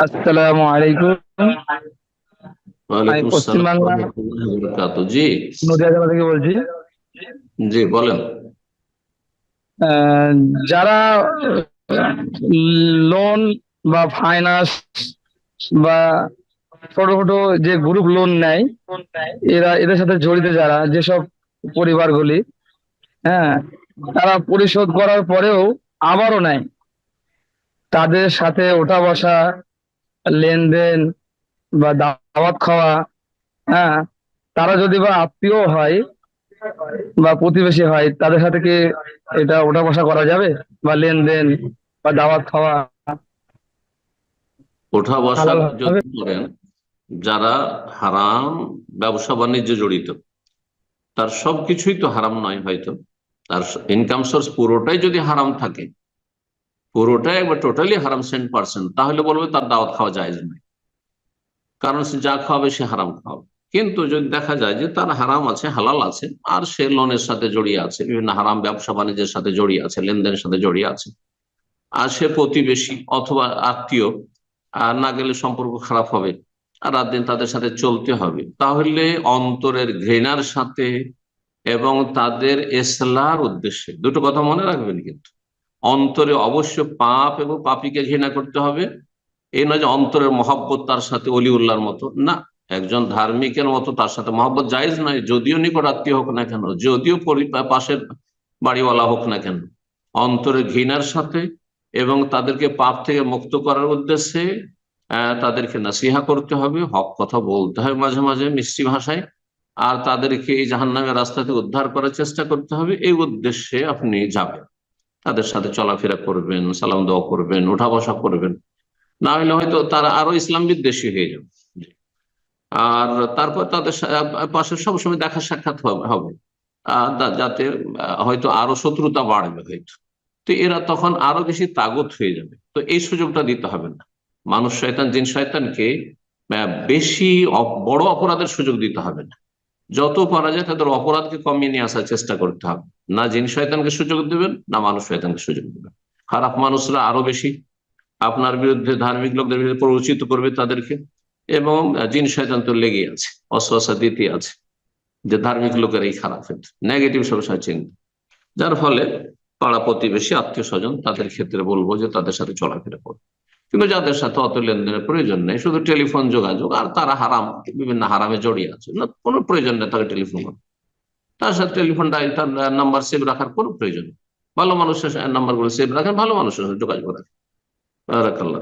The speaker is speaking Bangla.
আসসালামু আলাইকুম। ওয়ালাইকুম পশ্চিম আসসালাম বাংলা- ওয়া রাহমাতুল্লাহি ওয়া বারাকাতুহু। জি। নদিয়া জেলা থেকে বলছি। জি বলেন। আহ, যারা লোন বা ফাইন্যান্স বা ছোট ছোট যে গ্রুপ লোন নেয় এরা এদের সাথে জড়িত যারা যেসব পরিবারগুলি হ্যাঁ তারা পরিশোধ করার পরেও আবারও নেয়। তাদের সাথে ওঠা বসা লেনদেন বা দাওয়াত খাওয়া হ্যাঁ তারা যদি বা আত্মীয় হয় বা প্রতিবেশী হয় তাদের সাথে কি এটা ওঠা বসা করা যাবে? বা লেনদেন বা দাওয়াত খাওয়া? ওঠা বসা যদি করেন যারা হারাম ব্যবসা বাণিজ্যে জড়িত তার সবকিছুই তো হারাম নয় হয়তো। তার ইনকাম সোর্স পুরোটাই যদি হারাম থাকে পুরোটাই একবার টোটালি হারাম সেন্ট পার্সেন্ট তাহলে বলবে তার দাওয়াত খাওয়া যায় নয়। কারণ সে যা খাওয়াবে সে হারাম খাওয়াবে। কিন্তু যদি দেখা যায় যে তার হারাম আছে, হালাল আছে, আর সে লোনের সাথে জড়িয়ে আছে, বিভিন্ন হারাম ব্যবসা বাণিজ্যের সাথে জড়িয়ে আছে, লেনদেনের সাথে জড়িয়ে আছে, আর সে প্রতিবেশী অথবা আত্মীয়, আর না গেলে সম্পর্ক খারাপ হবে, আর রাত দিন তাদের সাথে চলতে হবে, তাহলে অন্তরের ঘৃণার সাথে এবং তাদের এসলার উদ্দেশ্যে, দুটো কথা মনে রাখবেন কিন্তু। অন্তরে অবশ্য পাপ এবং পাপীকে ঘৃণা করতে হবে। এই নয় যে অন্তরের মহব্বত তার সাথে অলি উল্লাহর মতো। না, একজন ধার্মিকের মতো তার সাথে মহব্বত জায়েজ নয়, যদিও নিকট আত্মীয় হোক না কেন, যদিও পাশের বাড়িওয়ালা হোক না কেন। অন্তরে ঘৃণার সাথে এবং তাদেরকে পাপ থেকে মুক্ত করার উদ্দেশ্যে তাদেরকে নাসিহা করতে হবে, হক কথা বলতে হবে মাঝে মাঝে মিষ্টি ভাষায়। আর তাদেরকে এই জাহান্নামের রাস্তা থেকে উদ্ধার করার চেষ্টা করতে হবে, এই উদ্দেশ্যে আপনি যাবেন। তাদের সাথে চলাফেরা করবেন, সালাম দোয়া করবেন উঠা বসা করবেন। না হলে হয়তো তারা আরও ইসলাম বিদ্বেষী হয়ে যাবে। আর তারপর তাদের পাশে সবসময় দেখা সাক্ষাৎ হবে- যাতে হয়তো আরও শত্রুতা বাড়বে হয়তো। তো এরা তখন আরও বেশি তাগত হয়ে যাবে। তো এই সুযোগটা দিতে হবে না। মানুষ শয়তান, জিন শয়তানকে বেশি বড় অপরাধের সুযোগ দিতে হবে না। যত পারা যায় তাদের অপরাধকে কমিয়ে নিয়ে আসার চেষ্টা করতে হবে। না জিন শয়তানকে সুযোগ দেবেন, না মানুষ শয়তানকে সুযোগ দেবেন। খারাপ মানুষরা আরও বেশি আপনার বিরুদ্ধে ধার্মিক লোকদের বিরুদ্ধে প্ররোচিত করবে তাদেরকে এবং জিন শয়তান তো লেগে আছে অশ্বাসা দিতে আছে যে ধার্মিক লোকের এই খারাপ নেগেটিভ সবসময় চিন্তা। যার ফলে পাড়া প্রতিবেশী, আত্মীয় স্বজন তাদের ক্ষেত্রে বলব যে তাদের সাথে চলাফেরা করো। কিন্তু যাদের সাথে অত লেনদেনের প্রয়োজন নেই, শুধু টেলিফোন যোগাযোগ আর তারা হারাম, বিভিন্ন হারামে জড়িয়ে আছে। না, কোনো প্রয়োজন নেই তাকে টেলিফোন তার সাথে টেলিফোন তার নাম্বার সেভ রাখার কোনো প্রয়োজন নেই। ভালো মানুষের নাম্বারগুলো সেভ রাখেন, ভালো মানুষের সাথে যোগাযোগ রাখেন। রাখাল্লাহ।